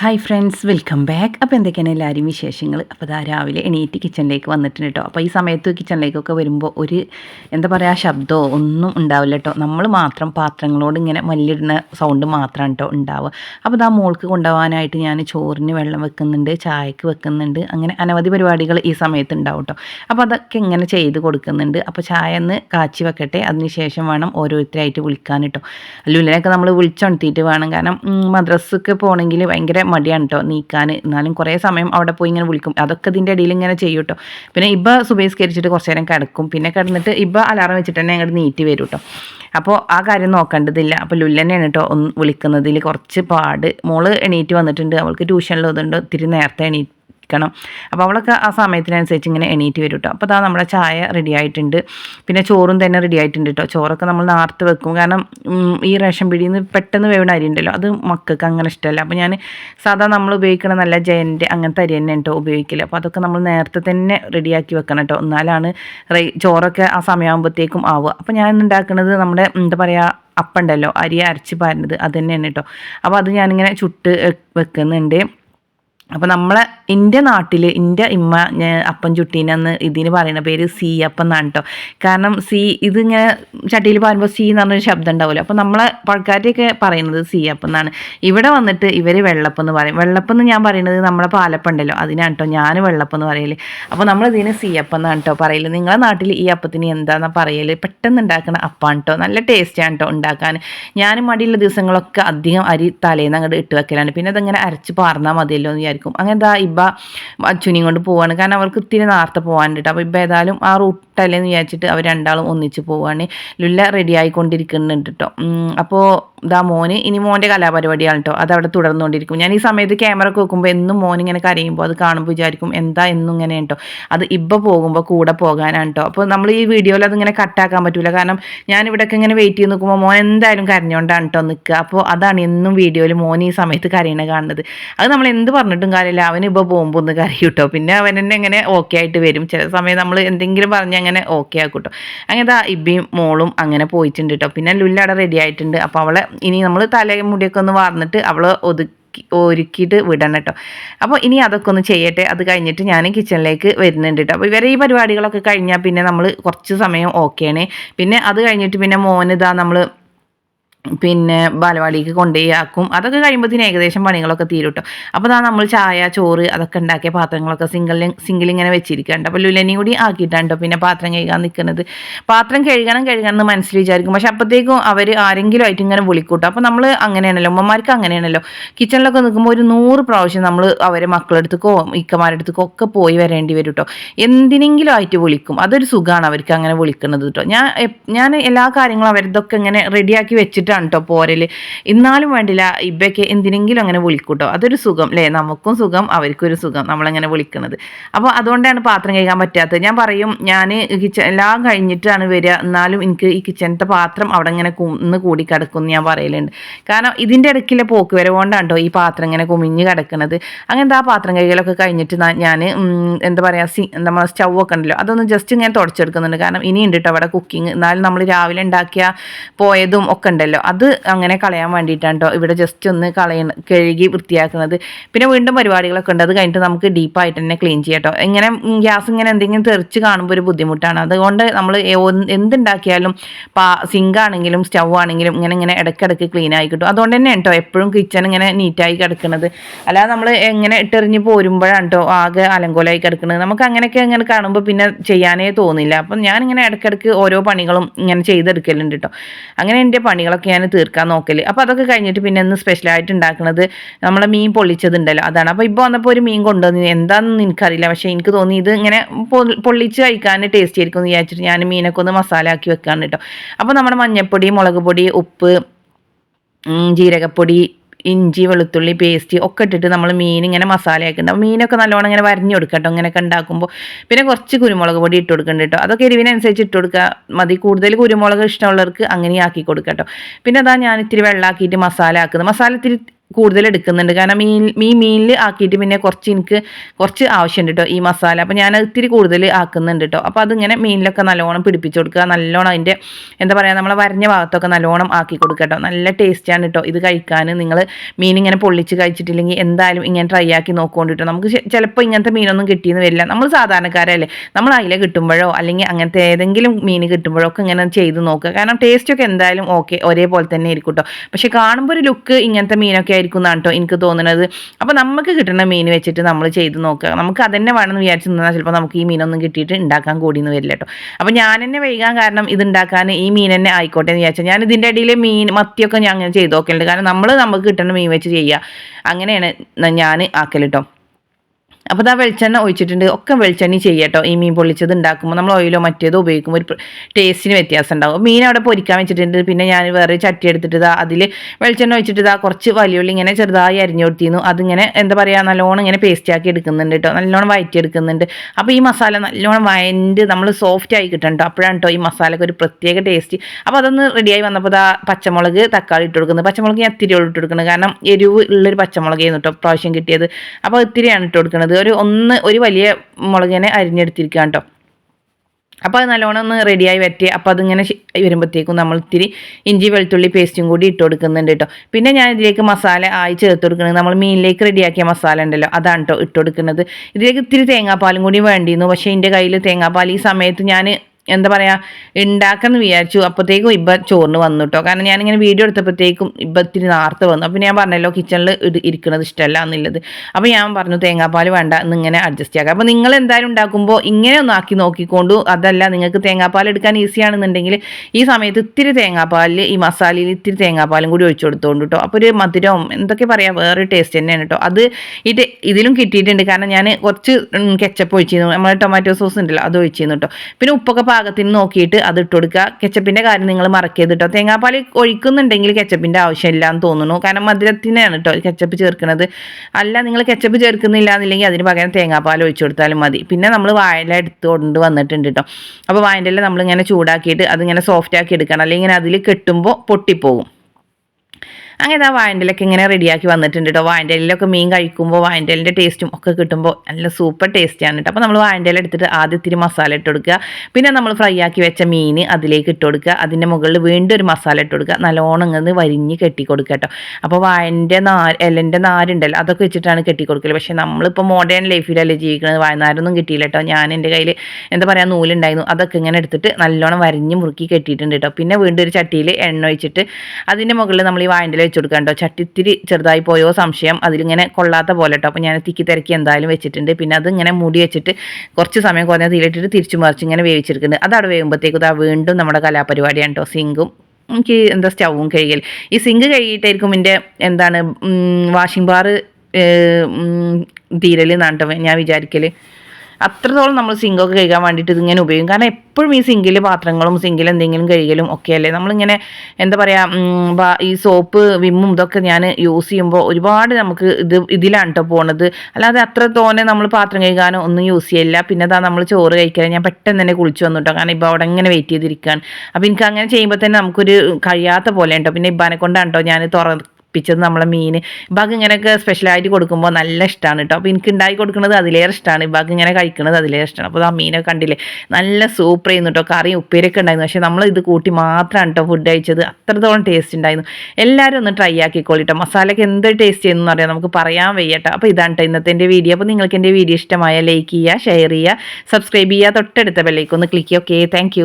Hi friends welcome back അപ്പോൾ എന്തൊക്കെയാണ് എല്ലാവരും വിശേഷങ്ങൾ? അപ്പോൾ ഇതാ രാവിലെ എണീറ്റ് കിച്ചണിലേക്ക് വന്നിട്ടുണ്ട് കേട്ടോ അപ്പോൾ ഈ സമയത്ത് കിച്ചണിലേക്കൊക്കെ വരുമ്പോൾ ഒരു എന്താ പറയുക ശബ്ദമോ ഒന്നും ഉണ്ടാവില്ല കേട്ടോ നമ്മൾ മാത്രം പാത്രങ്ങളോട് ഇങ്ങനെ മല്ലിടുന്ന സൗണ്ട് മാത്രമാണ് കേട്ടോ ഉണ്ടാവുക. അപ്പോൾ ഇതാ മോൾക്ക് കൊണ്ടുപോകാനായിട്ട് ഞാൻ ചോറിന് വെള്ളം വെക്കുന്നുണ്ട് ചായക്ക് വെക്കുന്നുണ്ട്. അങ്ങനെ അനവധി പരിപാടികൾ ഈ സമയത്ത് ഉണ്ടാവും കേട്ടോ അപ്പോൾ അതൊക്കെ ഇങ്ങനെ ചെയ്ത് കൊടുക്കുന്നുണ്ട്. അപ്പോൾ ചായ ഒന്ന് കാച്ചി വെക്കട്ടെ. അതിനുശേഷം വേണം ഓരോരുത്തരായിട്ട് വിളിക്കാൻ കേട്ടോ ലുലിനൊക്കെ നമ്മൾ വിളിച്ചുണർത്തിയിട്ട് വേണം. കാരണം മദ്രസ്സൊക്കെ പോകണമെങ്കിൽ ഭയങ്കര മടിയാണ് കേട്ടോ നീക്കാൻ. എന്നാലും കുറേ സമയം അവിടെ പോയി ഇങ്ങനെ വിളിക്കും. അതൊക്കെ ഇതിന്റെ ഇടയിൽ ഇങ്ങനെ ചെയ്യും കേട്ടോ പിന്നെ ഇബ സുബേസ്കരിച്ചിട്ട് കുറച്ച് നേരം കിടക്കും. പിന്നെ കിടന്നിട്ട് ഇബ അലാറം വെച്ചിട്ട് തന്നെ അങ്ങോട്ട് നീട്ടി വരും കേട്ടോ അപ്പോൾ ആ കാര്യം നോക്കേണ്ടതില്ല. അപ്പോൾ ലുല്ലനെയാണ് കേട്ടോ ഒന്ന് വിളിക്കുന്നതിൽ കുറച്ച് പാട്. മോൾ എണീറ്റ് വന്നിട്ടുണ്ട്. അവൾക്ക് ട്യൂഷനിലുള്ളതുണ്ട് ഒത്തിരി നേരത്തെ എണീറ്റ് ഇരിക്കണം അപ്പോൾ അവളൊക്കെ ആ സമയത്തിനനുസരിച്ച് ഇങ്ങനെ എണീറ്റ് വരും കേട്ടോ അപ്പോൾ അതാ നമ്മുടെ ചായ റെഡി ആയിട്ടുണ്ട്. പിന്നെ ചോറും തന്നെ റെഡി ആയിട്ടുണ്ട് കേട്ടോ ചോറൊക്കെ നമ്മൾ നാർത്ത് വെക്കും. കാരണം ഈ റേഷൻ പിടിയിൽ നിന്ന് പെട്ടെന്ന് വേവണ അരി ഉണ്ടല്ലോ അത് മക്കൾക്ക് അങ്ങനെ ഇഷ്ടമല്ല. അപ്പോൾ ഞാൻ സാധാ നമ്മൾ ഉപയോഗിക്കുന്ന നല്ല ജയന്റെ അങ്ങനത്തെ അരി തന്നെ കേട്ടോ ഉപയോഗിക്കില്ല അപ്പോൾ അതൊക്കെ നമ്മൾ നേരത്തെ തന്നെ റെഡിയാക്കി വെക്കണം കേട്ടോ എന്നാലാണ് ചോറൊക്കെ ആ സമയമാകുമ്പോഴത്തേക്കും ആവുക. അപ്പോൾ ഞാൻ ഉണ്ടാക്കുന്നത് നമ്മുടെ എന്താ പറയുക അപ്പുണ്ടല്ലോ അരി അരച്ച് പാരുന്നത് അത് തന്നെയാണ് കേട്ടോ അപ്പോൾ അത് ഞാനിങ്ങനെ ചുട്ട് വെക്കുന്നുണ്ട്. അപ്പോൾ നമ്മളെ എന്റെ നാട്ടിൽ എന്റെ ഇമ്മ അപ്പം ചുട്ടീനെന്ന് ഇതിന് പറയുന്ന പേര് സി അപ്പം എന്നാണ് കേട്ടോ കാരണം സി ഇതിങ്ങനെ ചട്ടിയിൽ പറയുമ്പോൾ സി എന്ന് പറഞ്ഞൊരു ശബ്ദം ഉണ്ടാവില്ല അപ്പോൾ നമ്മളെ പഴക്കാറ്റൊക്കെ പറയുന്നത് സി അപ്പം എന്നാണ്. ഇവിടെ വന്നിട്ട് ഇവർ വെള്ളപ്പം എന്ന് പറയും. വെള്ളപ്പം എന്ന് ഞാൻ പറയുന്നത് നമ്മളെ പാലപ്പം ഉണ്ടല്ലോ അതിനാണ് കേട്ടോ ഞാൻ വെള്ളപ്പം എന്ന് അപ്പോൾ നമ്മൾ ഇതിന് സി അപ്പം എന്നാണ് കേട്ടോ പറയൽ നിങ്ങളെ നാട്ടിൽ ഈ അപ്പത്തിന് എന്താണെന്ന് പറയൽ പെട്ടെന്ന് ഉണ്ടാക്കുന്ന അപ്പാണ് കേട്ടോ നല്ല ടേസ്റ്റാണ് കേട്ടോ ഉണ്ടാക്കാൻ. ഞാൻ മടിയുള്ള ദിവസങ്ങളൊക്കെ അധികം അരി തലേന്ന് അങ്ങോട്ട് ഇട്ട് വെക്കലാണ്. പിന്നെ അതങ്ങനെ അരച്ച് പാർന്നാൽ മതിയല്ലോ എന്ന് വിചാരിക്കും. അങ്ങനെ ദാ ഇബ്ബ അച്ഛനെയും കൊണ്ട് പോവാണ്. കാരണം അവർക്ക് ഇത്തിരി നേരത്തെ പോകാനുണ്ട് അപ്പോൾ ഇബ്ബ ഏതായാലും ആ റൂട്ടല്ലേന്ന് വിചാരിച്ചിട്ട് അവർ രണ്ടാളും ഒന്നിച്ച് പോവാണ്. ലുല്ല റെഡി ആയിക്കൊണ്ടിരിക്കുന്നുണ്ട് കേട്ടോ അപ്പോൾ ഇതാ മോന് ഇനി മോന്റെ കലാപരിപാടിയാണ് കേട്ടോ അത് അവിടെ തുടർന്നുകൊണ്ടിരിക്കും. ഞാൻ ഈ സമയത്ത് ക്യാമറ ഒക്കെ വെക്കുമ്പോൾ എന്നും മോൻ ഇങ്ങനെ കരയുമ്പോൾ അത് കാണുമ്പോൾ വിചാരിക്കും എന്താ എന്നും ഇങ്ങനെ കേട്ടോ അത് ഇബ്ബ പോകുമ്പോൾ കൂടെ പോകാനാണ് കേട്ടോ അപ്പോൾ നമ്മൾ ഈ വീഡിയോയിൽ അതിങ്ങനെ കട്ടാക്കാൻ പറ്റില്ല കാരണം ഞാൻ ഇവിടെയൊക്കെ ഇങ്ങനെ വെയിറ്റ് ചെയ്ത് നിൽക്കുമ്പോൾ മോൻ എന്തായാലും കരഞ്ഞുകൊണ്ടാണ് കേട്ടോ നിൽക്കുക അപ്പോൾ അതാണ് എന്നും വീഡിയോയിൽ മോൻ ഈ സമയത്ത് കരയണ കാണുന്നത്. അത് നമ്മൾ എന്ത് പറഞ്ഞിട്ടും കാര്യമില്ല. അവൻ ഇപ്പോൾ പോകുമ്പോൾ ഒന്ന് കറി കിട്ടോ പിന്നെ അവൻ തന്നെ ഇങ്ങനെ ഓക്കെ ആയിട്ട് വരും. ചില സമയം നമ്മൾ എന്തെങ്കിലും പറഞ്ഞ് അങ്ങനെ ഓക്കെ ആക്കും കേട്ടോ അങ്ങനെ ഇബിയും മോളും അങ്ങനെ പോയിട്ടുണ്ട് കേട്ടോ പിന്നെ ലുല്ല അവിടെ റെഡി ആയിട്ടുണ്ട്. അപ്പോൾ അവളെ ഇനി നമ്മൾ തലയും മുടിയൊക്കെ ഒന്ന് വാർന്നിട്ട് അവളെ ഒതുക്കി ഒരുക്കിയിട്ട് വിടണം കേട്ടോ അപ്പോൾ ഇനി അതൊക്കെ ഒന്ന് ചെയ്യട്ടെ. അത് കഴിഞ്ഞിട്ട് ഞാൻ കിച്ചണിലേക്ക് വരുന്നുണ്ട് കേട്ടോ അപ്പോൾ ഇവരെ ഈ പരിപാടികളൊക്കെ കഴിഞ്ഞാൽ പിന്നെ നമ്മൾ കുറച്ച് സമയം ഓക്കെയാണ് പിന്നെ അത് കഴിഞ്ഞിട്ട് പിന്നെ മോനിതാ നമ്മൾ പിന്നെ ബാലവാടിക്ക് കൊണ്ടുപോയി ആക്കും. അതൊക്കെ കഴിയുമ്പോഴത്തേന് ഏകദേശം പണികളൊക്കെ തീരും കേട്ടോ അപ്പോൾ അതാ നമ്മൾ ചായ ചോറ് അതൊക്കെ ഉണ്ടാക്കിയ പാത്രങ്ങളൊക്കെ സിംഗിൾ സിംഗിൾ ഇങ്ങനെ വെച്ചിരിക്കുന്നുണ്ട് അപ്പോൾ ലുലനി കൂടി ആക്കിയിട്ടാണ് പിന്നെ പാത്രം കഴുകാൻ നിൽക്കുന്നത് പാത്രം കഴുകണം കഴുകണം എന്ന് മനസ്സിൽ വിചാരിക്കും. പക്ഷെ അപ്പോഴത്തേക്കും അവർ ആരെങ്കിലും ആയിട്ട് ഇങ്ങനെ വിളിക്കൂട്ടോ. അപ്പോൾ നമ്മൾ അങ്ങനെയാണല്ലോ ഉമ്മമാർക്ക് അങ്ങനെയാണല്ലോ. കിച്ചണിലൊക്കെ നിൽക്കുമ്പോൾ ഒരു നൂറ് പ്രാവശ്യം നമ്മൾ അവരെ മക്കളെടുത്തേക്കോ ഇക്കമാരുടെ അടുത്തേക്കോ ഒക്കെ പോയി വരേണ്ടി വരും കേട്ടോ എന്തിനെങ്കിലും ആയിട്ട് വിളിക്കും. അതൊരു സുഖമാണ് അവർക്ക് അങ്ങനെ വിളിക്കുന്നത് കേട്ടോ ഞാൻ ഞാൻ എല്ലാ കാര്യങ്ങളും അവരതൊക്കെ ഇങ്ങനെ റെഡിയാക്കി വെച്ചിട്ടാണ് ഇഷ്ടമാണ് കേട്ടോ പോരൽ എന്നാലും വേണ്ടില്ല ഇബയ്ക്ക് എന്തിനെങ്കിലും അങ്ങനെ വിളിക്കൂട്ടോ. അതൊരു സുഖം അല്ലേ നമുക്കും സുഖം അവർക്കൊരു സുഖം നമ്മളങ്ങനെ വിളിക്കുന്നത് അപ്പോൾ അതുകൊണ്ടാണ് പാത്രം കഴിക്കാൻ പറ്റാത്തത്. ഞാൻ പറയും ഞാൻ കിച്ചൺ എല്ലാം കഴിഞ്ഞിട്ടാണ് വരിക. എന്നാലും എനിക്ക് ഈ കിച്ചണത്തെ പാത്രം അവിടെ ഇങ്ങനെ കുന്ന് കൂടി കിടക്കുമെന്ന് ഞാൻ പറയലുണ്ട്. കാരണം ഇതിന്റെ ഇടയ്ക്കിലെ പോക്ക് വരെ കൊണ്ടാണ് കേട്ടോ ഈ പാത്രം ഇങ്ങനെ കുമിഞ്ഞ് കിടക്കുന്നത് അങ്ങനത്തെ ആ പാത്രം കഴുകലൊക്കെ കഴിഞ്ഞിട്ട് ഞാൻ എന്താ പറയുക സി നമ്മൾ സ്റ്റൗവൊക്കെ ഉണ്ടല്ലോ അതൊന്ന് ജസ്റ്റ് ഇങ്ങനെ തുടച്ചെടുക്കുന്നുണ്ട്. കാരണം ഇനിയുണ്ട് കേട്ടോ അവിടെ കുക്കിംഗ്. എന്നാലും നമ്മൾ രാവിലെ ഉണ്ടാക്കിയ പോയതും ഒക്കെ ഉണ്ടല്ലോ. അത് അങ്ങനെ കളയാൻ വേണ്ടിയിട്ടാണ് കേട്ടോ ഇവിടെ ജസ്റ്റ് ഒന്ന് കളയണ കഴുകി വൃത്തിയാക്കുന്നത്. പിന്നെ വീണ്ടും പരിപാടികളൊക്കെ ഉണ്ട്. അത് കഴിഞ്ഞിട്ട് നമുക്ക് ഡീപ്പായിട്ട് തന്നെ ക്ലീൻ ചെയ്യാം കേട്ടോ ഇങ്ങനെ ഗ്യാസ് ഇങ്ങനെ എന്തെങ്കിലും തെറിച്ച് കാണുമ്പോൾ ഒരു ബുദ്ധിമുട്ടാണ്. അതുകൊണ്ട് നമ്മൾ എന്തുണ്ടാക്കിയാലും പാ സിങ്ക് ആണെങ്കിലും സ്റ്റൗ ആണെങ്കിലും ഇങ്ങനെ ഇങ്ങനെ ഇടയ്ക്കിടയ്ക്ക് ക്ലീൻ ആയി കിട്ടും. അതുകൊണ്ട് തന്നെ കേട്ടോ എപ്പോഴും കിച്ചൺ ഇങ്ങനെ നീറ്റായി കിടക്കുന്നത്. അല്ലാതെ നമ്മൾ എങ്ങനെ ഇട്ടെറിഞ്ഞ് പോരുമ്പോഴാണ് കേട്ടോ ആകെ അലങ്കോലായി കിടക്കുന്നത്. നമുക്ക് അങ്ങനെയൊക്കെ ഇങ്ങനെ കാണുമ്പോൾ പിന്നെ ചെയ്യാനേ തോന്നില്ല. അപ്പം ഞാനിങ്ങനെ ഇടയ്ക്കിടയ്ക്ക് ഓരോ പണികളും ഇങ്ങനെ ചെയ്തെടുക്കലുണ്ട് കേട്ടോ അങ്ങനെ എന്റെ പണികളൊക്കെ ഞാൻ തീർക്കാൻ നോക്കൽ അപ്പോൾ അതൊക്കെ കഴിഞ്ഞിട്ട് പിന്നെ ഒന്ന് സ്പെഷ്യലായിട്ട് ഉണ്ടാക്കുന്നത് നമ്മളെ മീൻ പൊള്ളിച്ചതുണ്ടല്ലോ അതാണ്. അപ്പോൾ ഇപ്പോൾ വന്നപ്പോൾ ഒരു മീൻ കൊണ്ടുവന്നു. എന്താണെന്ന് എനിക്കറിയില്ല. പക്ഷേ എനിക്ക് തോന്നി ഇത് ഇങ്ങനെ പൊള്ളിച്ച് കഴിക്കാൻ ടേസ്റ്റ് ആയിരിക്കും എന്ന് വിചാരിച്ചിട്ട് ഞാൻ മീനൊക്കെ ഒന്ന് മസാല ആക്കി വെക്കാൻ കേട്ടോ അപ്പോൾ നമ്മുടെ മഞ്ഞൾപ്പൊടി മുളക് പൊടി ഉപ്പ് ജീരകപ്പൊടി ഇഞ്ചി വെളുത്തുള്ളി പേസ്റ്റ് ഒക്കെ ഇട്ടിട്ട് നമ്മൾ മീൻ ഇങ്ങനെ ആക്കുന്നത് അപ്പോൾ മീനൊക്കെ നല്ലോണം ഇങ്ങനെ വരഞ്ഞു കൊടുക്കുക കേട്ടോ. ഇങ്ങനെയൊക്കെ ഉണ്ടാക്കുമ്പോൾ പിന്നെ കുറച്ച് കുരുമുളക് പൊടി ഇട്ട് കൊടുക്കുന്നുണ്ട് കേട്ടോ. അതൊക്കെ എരിവിനനുസരിച്ച് ഇട്ട് കൊടുക്കുക മതി. കൂടുതൽ കുരുമുളക് ഇഷ്ടമുള്ളവർക്ക് അങ്ങനെ ആക്കി കൊടുക്കുക കേട്ടോ. പിന്നെ അതാ ഞാൻ ഇത്തിരി വെള്ളമാക്കിയിട്ട് മസാല ആക്കുന്നത്. മസാല ഇത്തിരി കൂടുതൽ എടുക്കുന്നുണ്ട്. കാരണം മീൻ ഈ മീനിൽ ആക്കിയിട്ട് പിന്നെ കുറച്ച് എനിക്ക് കുറച്ച് ആവശ്യമുണ്ട് കേട്ടോ ഈ മസാല. അപ്പോൾ ഞാൻ ഇത്തിരി കൂടുതൽ ആക്കുന്നുണ്ട് കേട്ടോ അപ്പോൾ അതിങ്ങനെ മീനിലൊക്കെ നല്ലോണം പിടിപ്പിച്ച് കൊടുക്കുക. നല്ലോണം അതിന്റെ എന്താ പറയുക നമ്മളെ വരഞ്ഞ ഭാഗത്തൊക്കെ നല്ലോണം ആക്കി കൊടുക്കുക കേട്ടോ നല്ല ടേസ്റ്റാണ് കേട്ടോ ഇത് കഴിക്കാൻ. നിങ്ങൾ മീൻ ഇങ്ങനെ പൊള്ളിച്ച് കഴിച്ചിട്ടില്ലെങ്കിൽ എന്തായാലും ഇങ്ങനെ ട്രൈ ആക്കി നോക്കുകൊണ്ട് കേട്ടോ നമുക്ക് ചിലപ്പോൾ ഇങ്ങനത്തെ മീനൊന്നും കിട്ടിയെന്ന് വരില്ല. നമ്മൾ സാധാരണക്കാരല്ലേ. നമ്മൾ അയില കിട്ടുമ്പോഴോ അല്ലെങ്കിൽ അങ്ങനത്തെ ഏതെങ്കിലും മീൻ കിട്ടുമ്പോഴോ ഒക്കെ ഇങ്ങനെ ചെയ്ത് നോക്കുക. കാരണം ടേസ്റ്റൊക്കെ എന്തായാലും ഓക്കെ ഒരേപോലെ തന്നെ ഇരിക്കും കേട്ടോ പക്ഷേ കാണുമ്പോൾ ഒരു ലുക്ക് ഇങ്ങനത്തെ മീനൊക്കെ ആയിരിക്കും എന്നാണ് കേട്ടോ എനിക്ക് തോന്നുന്നത് അപ്പോൾ നമുക്ക് കിട്ടുന്ന മീൻ വെച്ചിട്ട് നമ്മൾ ചെയ്ത് നോക്കുക. നമുക്ക് അതന്നെ വേണമെന്ന് വിചാരിച്ച് നിന്നാൽ ചിലപ്പോൾ നമുക്ക് ഈ മീനൊന്നും കിട്ടിയിട്ട് ഉണ്ടാക്കാൻ കൂടിയെന്ന് വരില്ല കേട്ടോ അപ്പോൾ ഞാൻ തന്നെ വൈകാൻ കാരണം ഇത് ഉണ്ടാക്കാൻ ഈ മീൻ തന്നെ ആയിക്കോട്ടെ എന്ന് വിചാരിച്ചാൽ ഞാൻ ഇതിന്റെ ഇടയിൽ മീൻ മത്തിയൊക്കെ ഞാൻ അങ്ങനെ ചെയ്ത് നോക്കലുണ്ട്. കാരണം നമ്മൾ നമുക്ക് കിട്ടുന്ന മീൻ വെച്ച് ചെയ്യുക അങ്ങനെയാണ് ഞാൻ ആക്കൽ കേട്ടോ അപ്പോൾ ഇതാ വെളിച്ചെണ്ണ ഒഴിച്ചിട്ടുണ്ട്. ഒക്കെ വെളിച്ചെണ്ണ ചെയ്യട്ടോ. ഈ മീൻ പൊള്ളിച്ചത് ഉണ്ടാക്കുമ്പോൾ നമ്മൾ ഓയിലോ മറ്റേതോ ഉപയോഗിക്കുമ്പോൾ ഒരു ടേസ്റ്റിന് വ്യത്യാസം ഉണ്ടാവും. മീൻ അവിടെ പൊരിക്കാൻ വെച്ചിട്ടുണ്ട്. പിന്നെ ഞാൻ വേറെ ചട്ടി എടുത്തിട്ട് ഇതാ അതിൽ വെളിച്ചെണ്ണ ഒഴിച്ചിട്ട് ഇതാ കുറച്ച് വലിയുള്ളി ഇങ്ങനെ ചെറുതായി അരിഞ്ഞു കൊടുത്തിരുന്നു അതിങ്ങനെ എന്താ പറയുക നല്ലോണം ഇങ്ങനെ പേസ്റ്റ് ആക്കി എടുക്കുന്നുണ്ട് കേട്ടോ നല്ലോണം വയറ്റി എടുക്കുന്നുണ്ട് അപ്പോൾ ഈ മസാല നല്ലോണം വയന്റ് നമ്മൾ സോഫ്റ്റ് ആയി കിട്ടണം കേട്ടോ അപ്പോഴാണ് കേട്ടോ ഈ മസാലക്ക് ഒരു പ്രത്യേക ടേസ്റ്റ് അപ്പോൾ അതൊന്ന് റെഡിയായി വന്നപ്പോൾ ഇതാ പച്ചമുളക് തക്കാളി ഇട്ട് കൊടുക്കുന്നത് പച്ചമുളക് ഞാൻ ഇത്തിരി ഇട്ട് കൊടുക്കുന്നത് കാരണം എരിവ് ഉള്ളൊരു പച്ചമുളകായിരുന്നു കേട്ടോ പ്രാവശ്യം കിട്ടിയത്. അപ്പോൾ ഇത്തിരിയാണ് ഇട്ട് കൊടുക്കുന്നത് ഒരു ഒന്ന് ഒരു വലിയ മുളകിനെ അരിഞ്ഞെടുത്തിരിക്കുക കേട്ടോ അപ്പോൾ അത് നല്ലോണം ഒന്ന് റെഡിയായി വറ്റി അപ്പോൾ അതിങ്ങനെ വരുമ്പോഴത്തേക്കും നമ്മൾ ഇത്തിരി ഇഞ്ചി വെളുത്തുള്ളി പേസ്റ്റും കൂടി ഇട്ട് കൊടുക്കുന്നുണ്ട് കേട്ടോ. പിന്നെ ഞാൻ ഇതിലേക്ക് മസാല ആയി ചേർത്ത് കൊടുക്കുന്നത് നമ്മൾ മീനിലേക്ക് റെഡിയാക്കിയ മസാല ഉണ്ടല്ലോ അതാണ് കേട്ടോ ഇട്ട് കൊടുക്കുന്നത്. ഇതിലേക്ക് ഇത്തിരി തേങ്ങാപ്പാലും കൂടി വേണ്ടിയിരുന്നു പക്ഷേ എന്റെ കയ്യിൽ തേങ്ങാപ്പാൽ ഈ സമയത്ത് ഞാൻ എന്താ പറയുക ഉണ്ടാക്കാമെന്ന് വിചാരിച്ചു. അപ്പോഴത്തേക്കും ഇബ്ബ ചോറിന് വന്നു കേട്ടോ കാരണം ഞാനിങ്ങനെ വീഡിയോ എടുത്തപ്പോഴത്തേക്കും ഇബ്ബ ഇത്തിരി നാർത്ത് വന്നു. അപ്പോൾ ഞാൻ പറഞ്ഞല്ലോ കിച്ചണിൽ ഇരിക്കുന്നത് ഇഷ്ടമല്ല എന്നുള്ളത്. അപ്പോൾ ഞാൻ പറഞ്ഞു തേങ്ങാപ്പാൽ വേണ്ട എന്നിങ്ങനെ അഡ്ജസ്റ്റ് ആക്കാം അപ്പോൾ നിങ്ങൾ എന്തായാലും ഉണ്ടാക്കുമ്പോൾ ഇങ്ങനെ ഒന്ന് ആക്കി നോക്കിക്കൊണ്ടു അതല്ല നിങ്ങൾക്ക് തേങ്ങാപ്പാൽ എടുക്കാൻ ഈസിയാണെന്നുണ്ടെങ്കിൽ ഈ സമയത്ത് ഇത്തിരി തേങ്ങാപ്പാലിൽ ഈ മസാലയിൽ ഇത്തിരി തേങ്ങാപ്പാലും കൂടി ഒഴിച്ചു കൊടുത്തോണ്ട് കേട്ടോ അപ്പോൾ ഒരു മധുരവും എന്തൊക്കെ പറയാം വേറെ ടേസ്റ്റ് തന്നെയാണ് കേട്ടോ അത് ഇത് ഇതിലും കിട്ടിയിട്ടുണ്ട്. കാരണം ഞാൻ കുറച്ച് കെച്ചപ്പ് ഒഴിച്ചിരുന്നു. നമ്മൾ ടൊമാറ്റോ സോസ് ഉണ്ടല്ലോ അത് ഒഴിച്ചിരുന്നു കേട്ടോ പിന്നെ ഉപ്പൊക്കെ പാകത്തിന് നോക്കിയിട്ട് അത് ഇട്ട് കൊടുക്കുക. കെച്ചപ്പിന്റെ കാര്യം നിങ്ങൾ മറക്കരുത് കേട്ടോ തേങ്ങാപ്പാൽ ഒഴിക്കുന്നുണ്ടെങ്കിൽ കെച്ചപ്പിന്റെ ആവശ്യമില്ല എന്ന് തോന്നുന്നു. കാരണം മധുരത്തിനാണ് കേട്ടോ കെച്ചപ്പ് ചേർക്കുന്നത്. അല്ല നിങ്ങൾ കെച്ചപ്പ് ചേർക്കുന്നില്ല എന്നില്ലെങ്കിൽ അതിന് പകരം തേങ്ങാപ്പാൽ ഒഴിച്ചു കൊടുത്താലും മതി. പിന്നെ നമ്മൾ വായല എടുത്തുകൊണ്ട് വന്നിട്ടുണ്ട് കേട്ടോ അപ്പോൾ വായന്റെ നമ്മളിങ്ങനെ ചൂടാക്കിയിട്ട് അതിങ്ങനെ സോഫ്റ്റ് ആക്കി എടുക്കണം. അല്ലെങ്കിൽ അതിൽ കെട്ടുമ്പോൾ പൊട്ടിപ്പോകും അങ്ങനെ ആ വായന്റെലൊക്കെ ഇങ്ങനെ റെഡിയാക്കി വന്നിട്ടുണ്ട് കേട്ടോ വായന്റെലിലൊക്കെ മീൻ കഴിക്കുമ്പോൾ വായന്റെലിന്റെ ടേസ്റ്റും ഒക്കെ കിട്ടുമ്പോൾ നല്ല സൂപ്പർ ടേസ്റ്റിയാണ് കേട്ടോ അപ്പോൾ നമ്മൾ വായന്റെല എടുത്തിട്ട് ആദ്യം ഇത്തിരി മസാല ഇട്ട് കൊടുക്കുക. പിന്നെ നമ്മൾ ഫ്രൈ ആക്കി വെച്ച മീൻ അതിലേക്ക് ഇട്ട് കൊടുക്കുക. അതിന്റെ മുകളിൽ വീണ്ടും ഒരു മസാല ഇട്ട് കൊടുക്കുക. നല്ലോണം ഇങ്ങനെ വരിഞ്ഞ് കെട്ടി കൊടുക്കുക കേട്ടോ അപ്പോൾ വായന്റെ നാര് എലന്റെ നാരുണ്ടല്ലോ അതൊക്കെ വെച്ചിട്ടാണ് കെട്ടി കൊടുക്കൽ പക്ഷേ നമ്മളിപ്പോൾ മോഡേൺ ലൈഫിലല്ലേ ജീവിക്കുന്നത് വായനാരൊന്നും കിട്ടിയില്ല കേട്ടോ ഞാൻ എന്റെ കയ്യിൽ എന്താ പറയുക നൂലുണ്ടായിരുന്നു. അതൊക്കെ ഇങ്ങനെ എടുത്തിട്ട് നല്ലോണം വരിഞ്ഞ് മുറുക്കി കെട്ടിയിട്ടുണ്ട് കേട്ടോ പിന്നെ വീണ്ടും ഒരു ചട്ടിയിൽ എണ്ണ ഒഴിച്ചിട്ട് അതിന്റെ മുകളിൽ നമ്മൾ ഈ വായന്റെ വെച്ച് കൊടുക്കാം കേട്ടോ ചട്ടിത്തിരി ചെറുതായി പോയോ സംശയം. അതിലിങ്ങനെ കൊള്ളാത്ത പോലെ കേട്ടോ അപ്പോൾ ഞാൻ തിക്കി തിരക്കി എന്തായാലും വെച്ചിട്ടുണ്ട്. പിന്നെ അത് ഇങ്ങനെ മുടി വെച്ചിട്ട് കുറച്ച് സമയം കുറഞ്ഞ തീയിലിട്ടിട്ട് തിരിച്ചു മറിച്ച് ഇങ്ങനെ വേവിച്ചെടുക്കുന്നുണ്ട്. അത് അവിടെ വേകുമ്പോഴത്തേക്കും ഇതാ വീണ്ടും നമ്മുടെ കലാപരിപാടിയാണ് കേട്ടോ സിങ്കും എനിക്ക് എന്താ സ്റ്റൗവും കഴുകൽ. ഈ സിങ്ക് കഴുകിയിട്ടായിരിക്കും എന്റെ എന്താണ് വാഷിംഗ് ബാർ തീരൽ എന്നാണ് കേട്ടോ ഞാൻ വിചാരിക്കൽ അത്രത്തോളം നമ്മൾ സിങ്കൊക്കെ കഴുകാൻ വേണ്ടിയിട്ട് ഇതിങ്ങനെ ഉപയോഗിക്കും. കാരണം എപ്പോഴും ഈ സിങ്കിൽ പാത്രങ്ങളും സിങ്കിൽ എന്തെങ്കിലും കഴുകലും ഒക്കെ അല്ലേ? നമ്മളിങ്ങനെ എന്താ പറയുക ഈ സോപ്പ് വിമ്മും ഇതൊക്കെ ഞാൻ യൂസ് ചെയ്യുമ്പോൾ ഒരുപാട് നമുക്ക് ഇത് ഇതിലാണ് കേട്ടോ പോണത്. അല്ലാതെ അത്ര തോനെ നമ്മൾ പാത്രം കഴുകാനോ ഒന്നും യൂസ് ചെയ്യില്ല പിന്നെ അതാ നമ്മൾ ചോറ് കഴിക്കാൻ ഞാൻ പെട്ടെന്ന് തന്നെ കുളിച്ചു വന്നു കേട്ടോ കാരണം ഇപ്പോൾ അവിടെ ഇങ്ങനെ വെയിറ്റ് ചെയ്തിരിക്കുകയാണ് അപ്പോൾ എനിക്ക് അങ്ങനെ ചെയ്യുമ്പോൾ തന്നെ നമുക്കൊരു കഴിയാത്ത പോലെ ഉണ്ടോ പിന്നെ ഇബ്ബാനെ കൊണ്ടാണ് കേട്ടോ ഞാൻ തുറ പൊരിപ്പിച്ചത് നമ്മളെ മീൻ. ഇബാക്ക് ഇങ്ങനെയൊക്കെ സ്പെഷ്യലായിട്ട് കൊടുക്കുമ്പോൾ നല്ല ഇഷ്ടമാണ് കേട്ടോ അപ്പോൾ എനിക്ക് ഉണ്ടാക്കി കൊടുക്കുന്നത് അതിലേറെ ഇഷ്ടമാണ് ഇബാക്ക് ഇങ്ങനെ കഴിക്കുന്നത് അതിലേറെ ഇഷ്ടമാണ് അപ്പോൾ ആ മീനൊക്കെ കണ്ടില്ലേ? നല്ല സൂപ്പർ ചെയ്യുന്നു കേട്ടോ കറി ഉപ്പേരൊക്കെ ഉണ്ടായിരുന്നു. പക്ഷേ നമ്മൾ ഇത് കൂട്ടി മാത്രമാണ് കേട്ടോ ഫുഡ് കഴിച്ചത്. അത്രത്തോളം ടേസ്റ്റ് ഉണ്ടായിരുന്നു. എല്ലാവരും ഒന്ന് ട്രൈ ആക്കിക്കോളിട്ടോ മസാലയ്ക്ക് എന്ത് ടേസ്റ്റ് ചെയ്യുന്നു അറിയാം? നമുക്ക് പറയാൻ വയ്യട്ടോ അപ്പോൾ ഇതാണ് കേട്ടോ ഇന്നത്തെ എന്റെ വീഡിയോ അപ്പോൾ നിങ്ങൾക്ക് എന്റെ വീഡിയോ ഇഷ്ടമായ ലൈക്ക് ചെയ്യുക ഷെയർ ചെയ്യുക സബ്സ്ക്രൈബ് ചെയ്യുക. തൊട്ടടുത്ത ബെല്ലേക്ക് ഒന്ന് ക്ലിക്ക് ഓക്കെ താങ്ക്